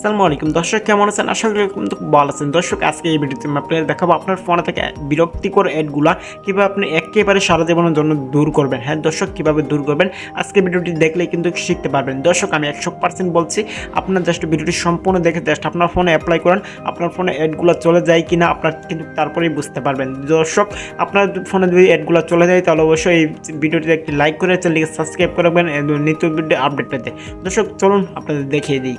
আসসালামু আলাইকুম। দর্শক, কেমন আছেন? আশা করি কিন্তু ভালো আছেন। দর্শক, আজকে এই ভিডিওতে আমি আপনাদের দেখাবো আপনার ফোনে থেকে বিরক্তিকর অ্যাডগুলা কীভাবে আপনি একেবারে সারা জীবনের জন্য দূর করবেন। হ্যাঁ দর্শক, কীভাবে দূর করবেন? আজকে ভিডিওটি দেখলেই কিন্তু শিখতে পারবেন। দর্শক, আমি একশো পার্সেন্ট বলছি, আপনার জাস্ট ভিডিওটি সম্পূর্ণ দেখে জাস্ট আপনার ফোনে অ্যাপ্লাই করেন, আপনার ফোনে অ্যাডগুলো চলে যায় কি না আপনার কিন্তু তারপরেই বুঝতে পারবেন। দর্শক, আপনার ফোনে যদি অ্যাডগুলো চলে যায়, তাহলে অবশ্যই এই ভিডিওটিতে একটি লাইক করে চ্যানেলকে সাবস্ক্রাইব করবেন নিত্য ভিডিও আপডেট পেতে। দর্শক, চলুন আপনাদের দেখিয়ে দিই।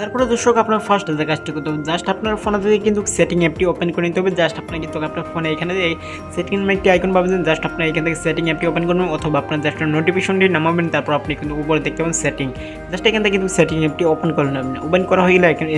তারপরে দর্শক, আপনার ফার্স্ট যে কাজটি করতে হবে জাস্ট আপনার ফোনে যদি কিন্তু সেটিং অ্যাপটি ওপেন করে নিতে হবে জাস্ট আপনার কিন্তু আপনার ফোনে এখানে এই সেটিং একটি আইকন পাবেন জাস্ট আপনার এখান থেকে সেটিং অ্যাপটি ওপেন করবেন, অথবা আপনার জাস্ট নোটিফিকেশনটি নামাবেন, তারপর আপনি কিন্তু উপরে দেখতে পাবেন সেটিং জাস্ট এখান থেকে কিন্তু সেটিং অ্যাপটি ওপেন করে নেবেন। ওপেন করা হয়ে গেলে এখানে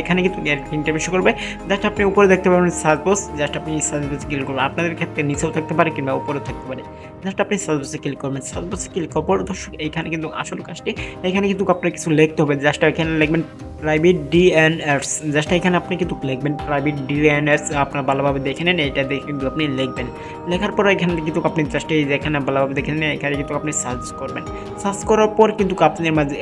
এখানে কিন্তু ইন্টারভিউ করবে। জাস্ট আপনি উপরে দেখতে পাবেন সার্চ বক্স জাস্ট আপনি সার্চ বক্সে ক্লিক করবেন। আপনাদের ক্ষেত্রে নিচেও থাকতে পারে কিংবা উপরেও থাকতে পারে। জাস্ট আপনি সার্চ বক্সে ক্লিক করবেন। সার্চ বক্সে ক্লিক করার পর দর্শক এইখানে কিন্তু আসল কাজটি, এখানে কিন্তু আপনার কিছু লিখতে হবে। জাস্ট এখানে লিখবেন প্রাইভেট ডিএনএস জাস্ট এখানে আপনি কিন্তু লিখবেন প্রাইভেট ডিএনএস আপনার ভালোভাবে দেখে নেন, এটা দেখে কিন্তু আপনি লিখবেন। লেখার পর এখানে কিন্তু আপনি জাস্ট এই যেখানে ভালোভাবে দেখে নেন, এখানে কিন্তু আপনি সার্চ করবেন। সার্চ করার পর কিন্তু আপনার মাঝে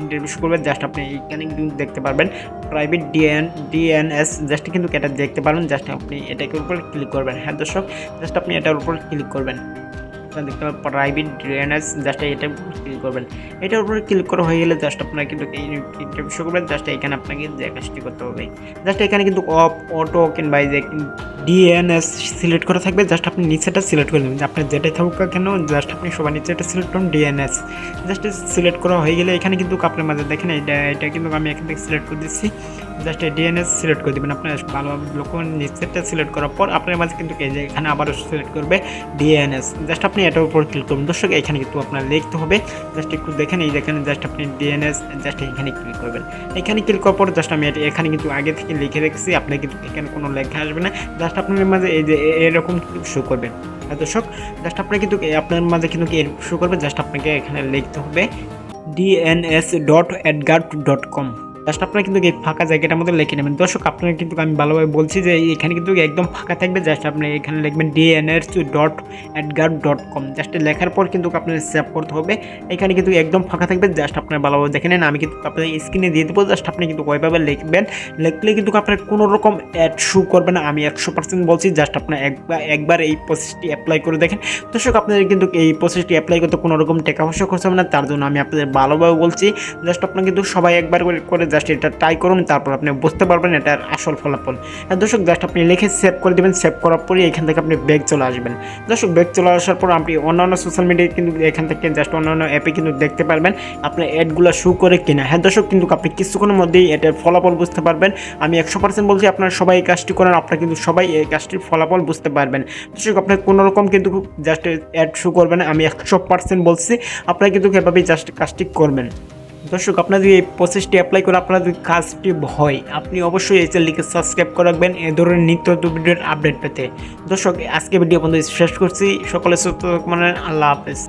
ইন্টারভিউ করবেন জাস্ট আপনি এখানে কিন্তু দেখতে পারবেন প্রাইভেট ডিএন ডিএনএস জাস্ট কিন্তু এটা দেখতে পারবেন জাস্ট আপনি এটাকে উপর ক্লিক করবেন। হ্যাঁ দর্শক জাস্ট আপনি এটার উপর ক্লিক করবেন। আপনারা দেখতে পাবেন প্রাইভেট ড্রেনেজ জাস্ট এটা ক্লিক করবেন। এটার উপরে ক্লিক করা হয়ে গেলে জাস্ট আপনারা কিন্তু শো করবেন জাস্ট এখানে আপনাকে যে কাজটি করতে হবে। জাস্ট এখানে কিন্তু অফ অটো কিংবা যে ডিএনএস সিলেক্ট করা থাকবে জাস্ট আপনি নিচেটা সিলেক্ট করে দেবেন আপনার যেটাই থাকুক কেন জাস্ট আপনি সবার নিচেটা সিলেক্ট করুন ডিএনএস জাস্ট সিলেক্ট করা হয়ে গেলে এখানে কিন্তু আপনার মাঝে দেখেন, এটা এটা কিন্তু আমি এখান থেকে সিলেক্ট করে দিচ্ছি। জাস্ট এই ডিএনএস সিলেক্ট করে দেবেন। আপনার ভালোভাবে লক্ষ্য নিচেরটা সিলেক্ট করার পর আপনার মাঝে কিন্তু এই যে এখানে আবারও সিলেক্ট করবে ডিএনএস জাস্ট আপনি এটার উপর ক্লিক করবেন দর্শক, এখানে কিন্তু আপনার লিখতে হবে। জাস্ট একটু দেখেন, এই দেখেন জাস্ট আপনি ডিএনএস জাস্ট এখানে ক্লিক করবেন। এখানে ক্লিক করার পর জাস্ট আমি এখানে কিন্তু আগে থেকে লিখে রেখেছি। আপনি কিন্তু এখানে কোনো লেখা আসবে না। জাস্ট আপনার মাঝে এই যে এরকম শো করবেন দর্শক জাস্ট আপনার কিন্তু আপনার মাঝে কিন্তু শো করবে। জাস্ট আপনাকে এখানে লিখতে হবে DNS dot AdGuard dot com just আপনারা কিন্তু এই ফাঁকা জায়গাটার মধ্যে লিখে নেবেন। দর্শক আপনারা কিন্তু আমি ভালোভাবে বলছি যে এখানে কিন্তু একদম ফাঁকা থাকবে। জাস্ট আপনি এখানে লিখবেন DNS dot AdGuard dot com just লেখার পর কিন্তু আপনার সেভ করতে হবে। এখানে কিন্তু একদম ফাঁকা থাকবে। জাস্ট আপনার ভালোভাবে দেখে নেন। আমি কিন্তু আপনার স্ক্রিনে দিয়ে দেবো। জাস্ট আপনি কিন্তু ওইভাবে লিখবেন। লিখলে কিন্তু আপনার কোনো রকম অ্যাড শু করবে না। আমি একশো পার্সেন্ট বলছি জাস্ট আপনার একবার একবার এই প্রসেসটি অ্যাপ্লাই করে দেখেন। দর্শক, আপনাদের কিন্তু এই প্রসেসটি অ্যাপ্লাই করতে কোনো রকম টাকা পয়সা খরচ হবে না। তার জন্য আমি আপনাদের ভালোভাবে বলছি। জাস্ট আপনার কিন্তু সবাই একবার করে জাস্ট এটা ট্রাই করুন, তারপর আপনি বুঝতে পারবেন এটার আসল ফলাফল। দর্শক জাস্ট আপনি লিখে সেভ করে দেবেন সেভ করার পরে এখান থেকে আপনি ব্যাগ চলে আসবেন। দর্শক ব্যাগ চলে আসার পর আপনি অন্যান্য সোশ্যাল মিডিয়ায় কিন্তু এখান থেকে জাস্ট অন্যান্য অ্যাপে কিন্তু দেখতে পারবেন আপনার অ্যাডগুলো শু করে কিনা। হ্যাঁ দর্শক, কিন্তু আপনি কিছুক্ষণের মধ্যেই এটার ফলাফল বুঝতে পারবেন। আমি একশো পার্সেন্ট বলছি আপনারা সবাই এই কাজটি করেন, আপনারা কিন্তু সবাই এই কাজটির ফলাফল বুঝতে পারবেন। দর্শক আপনার কোনোরকম কিন্তু জাস্ট অ্যাড শু করবেন, আমি একশো পার্সেন্ট বলছি, আপনারা কিন্তু এভাবেই জাস্ট কাজটি করবেন। দর্শক, আপনাদের এই প্রসেসটি অ্যাপ্লাই করে আপনাদের কাজটি হয়। আপনি অবশ্যই এই চ্যানেলটিকে সাবস্ক্রাইব করে রাখবেন, এ ধরনের নিত্য ভিডিওর আপডেট পেতে। দর্শক, আজকে ভিডিও বন্ধু শেষ করছি। সকলে সুস্থ মানে আল্লাহ হাফেজ।